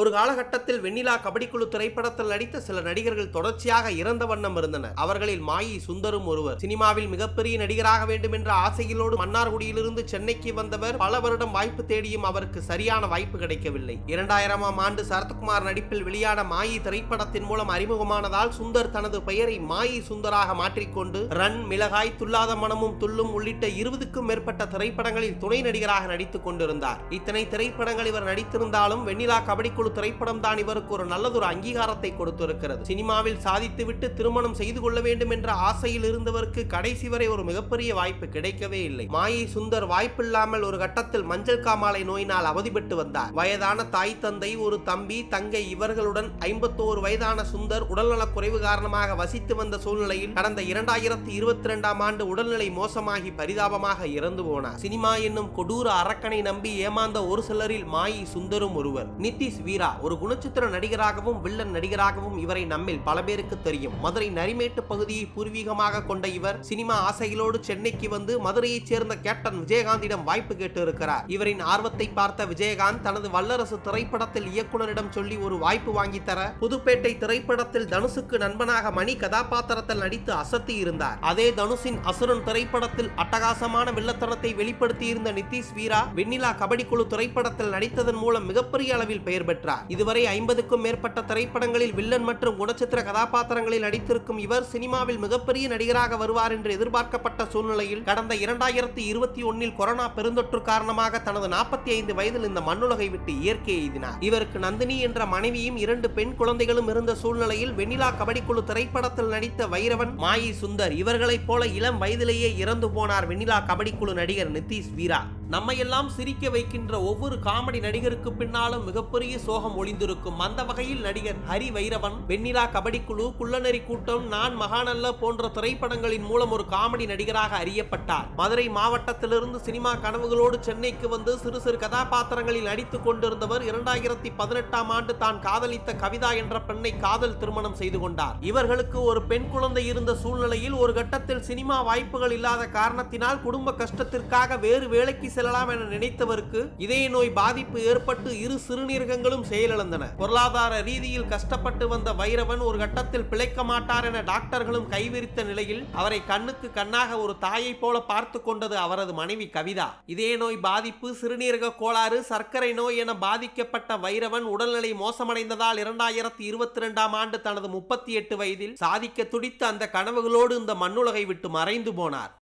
ஒரு காலகட்டத்தில் வெண்ணிலா கபடிக்குழு திரைப்படத்தில் நடித்த சில நடிகர்கள் தொடர்ச்சியாக இறந்த வண்ணம் இருந்தனர். அவர்களில் மாயி சுந்தரும் ஒருவர். சினிமாவில் மிகப்பெரிய நடிகராக வேண்டும் என்ற ஆசையிலோடு மன்னார்குடியிலிருந்து சென்னைக்கு வந்தவர் பல வருடம் வாய்ப்பு தேடியும் அவருக்கு சரியான வாய்ப்பு கிடைக்கவில்லை. இரண்டாயிரமாம் ஆண்டு சரத்குமார் நடிப்பில் வெளியான மாயி திரைப்படத்தின் மூலம் அறிமுகமானதால் சுந்தர் தனது பெயரை மாயி சுந்தராக மாற்றிக்கொண்டு ரன் மிளகாய் துல்லாத மனமும் துள்ளும் உள்ளிட்ட இருபதுக்கும் மேற்பட்ட திரைப்படங்களில் துணை நடிகராக நடித்துக் கொண்டிருந்தார். இத்தனை திரைப்படங்கள் இவர் நடித்திருந்தாலும் வெண்ணிலா கபடிக்குழு திரைப்படம் தான் இவருக்கு ஒரு நல்லதொரு அங்கீகாரத்தை கொடுத்திருக்கிறது. சினிமாவில் சாதித்துவிட்டு திருமணம் செய்து கொள்ள வேண்டும் என்ற ஆசையில் இருந்தவருக்கு கடைசி வரை ஒரு மிகப்பெரிய வாய்ப்பு கிடைக்கவே இல்லை. மாயை சுந்தர் வாய்ப்பில்லாமல் ஒரு கட்டத்தில் மஞ்சள் காமாலை நோயினால் அவதிப்பட்டு வந்தார். வயதான தாய் தந்தை ஒரு தம்பி தங்கை இவர்களுடன் ஐம்பத்தோரு வயதான சுந்தர் உடல்நலக் குறைவு காரணமாக வசித்து வந்த சூழ்நிலையில் கடந்த இரண்டாயிரத்தி இருபத்தி இரண்டாம் ஆண்டு உடல்நிலை மோசமாகி பரிதாபமாக இறந்து போனார். சினிமா என்னும் கொடூர அரக்கனை நம்பி ஏமாந்த ஒரு சிலரில் மாயி சுந்தரும் ஒருவர். நிதிஷ் வீரா. ஒரு குணச்சித்திர நடிகராகவும் வில்லன் நடிகராகவும் இவரை நம்மில் பல பேருக்கு தெரியும். மதுரை நரிமேட்டு பகுதியை பூர்வீகமாக கொண்ட இவர் சினிமா ஆசைகளோடு சென்னைக்கு வந்து மதுரையைச் சேர்ந்த கேப்டன் விஜயகாந்திடம் வாய்ப்பு கேட்டு இருக்கிறார் இவரின் ஆர்வத்தை பார்த்த விஜயகாந்த் தனது வல்லரசு திரைப்படத்தில் இயக்குனரிடம் சொல்லி ஒரு வாய்ப்பு வாங்கி தர புதுப்பேட்டை திரைப்படத்தில் தனுஷுக்கு நண்பனாக மணி கதாபாத்திரத்தில் நடித்து அசத்தி இருந்தார். அதே தனுஷின் அசுரன் திரைப்படத்தில் அட்டகாசமான வில்லத்தனத்தை வெளிப்படுத்தியிருந்த நிதிஷ் வீரா வெண்ணிலா கபடி குழு திரைப்படத்தில் நடித்ததன் மூலம் மிகப்பெரிய அளவில் பெயர் பெற்றார். இதுவரை ஐம்பதுக்கும் மேற்பட்ட திரைப்படங்களில் வில்லன் மற்றும் குணச்சித்திர கதாபாத்திரங்களில் நடித்திருக்கும் இவர் சினிமாவில் மிகப்பெரிய நடிகராக வருவார் என்று எதிர்பார்க்கப்பட்ட சூழ்நிலையில் கடந்த இரண்டாயிரத்தி இருபத்தி ஒன்னில் கொரோனா பெருந்தொற்று காரணமாக தனது நாற்பத்தி ஐந்து வயதில் இந்த மண்ணுலகை விட்டு இயற்கை எய்தினார். இவருக்கு நந்தினி என்ற மனைவியும் இரண்டு பெண் குழந்தைகளும் இருந்த சூழ்நிலையில் வெண்ணிலா கபடிக்குழு திரைப்படத்தில் நடித்த வைரவன் மாயி சுந்தர் இவர்களைப் போல இளம் வயதிலேயே இறந்து போனார் வெண்ணிலா கபடிக்குழு நடிகர் நிதிஷ் வீரா. நம்மையெல்லாம் சிரிக்க வைக்கின்ற ஒவ்வொரு காமெடி நடிகருக்கு பின்னாலும் மிகப்பெரிய சோகம் ஒளிந்திருக்கும். அந்த வகையில் நடிகர் ஹரி வைரவன் வெண்ணிலா கபடிக்குழு குள்ளநெறி கூட்டம் நான் மகாநல்ல போன்ற திரைப்படங்களின் மூலம் ஒரு காமெடி நடிகராக அறியப்பட்டார். மதுரை மாவட்டத்திலிருந்து சினிமா கனவுகளோடு சென்னைக்கு வந்து சிறு சிறு கதாபாத்திரங்களில் நடித்துக் கொண்டிருந்தவர் இரண்டாயிரத்தி பதினெட்டாம் ஆண்டு தான் காதலித்த கவிதா என்ற பெண்ணை காதல் திருமணம் செய்து கொண்டார். இவர்களுக்கு ஒரு பெண் குழந்தை இருந்த சூழ்நிலையில் ஒரு கட்டத்தில் சினிமா வாய்ப்புகள் இல்லாத காரணத்தினால் குடும்ப கஷ்டத்திற்காக வேறு வேலைக்கு செல்லலாம் என நினைத்தவருக்கு இதய நோய் பாதிப்பு ஏற்பட்டு இரு சிறுநீரகங்களும் செயலிழந்தன. பொருளாதார ரீதியில் கஷ்டப்பட்டு வந்த வைரவன் ஒரு கட்டத்தில் பிழைக்க மாட்டார் என டாக்டர்களும் கைவிரித்த நிலையில் அவரை கண்ணுக்கு கண்ணாக ஒரு தாயை போல பார்த்து கொண்டது அவரது மனைவி கவிதா. இதய நோய் பாதிப்பு சிறுநீரக கோளாறு சர்க்கரை நோய் என பாதிக்கப்பட்ட வைரவன் உடல்நிலை மோசமடைந்ததால் இரண்டாயிரத்தி இருபத்தி இரண்டாம் ஆண்டு தனது முப்பத்தி எட்டு வயதில் சாதிக்க துடித்த அந்த கனவுகளோடு இந்த மண்ணுலகை விட்டு மறைந்து போனார்.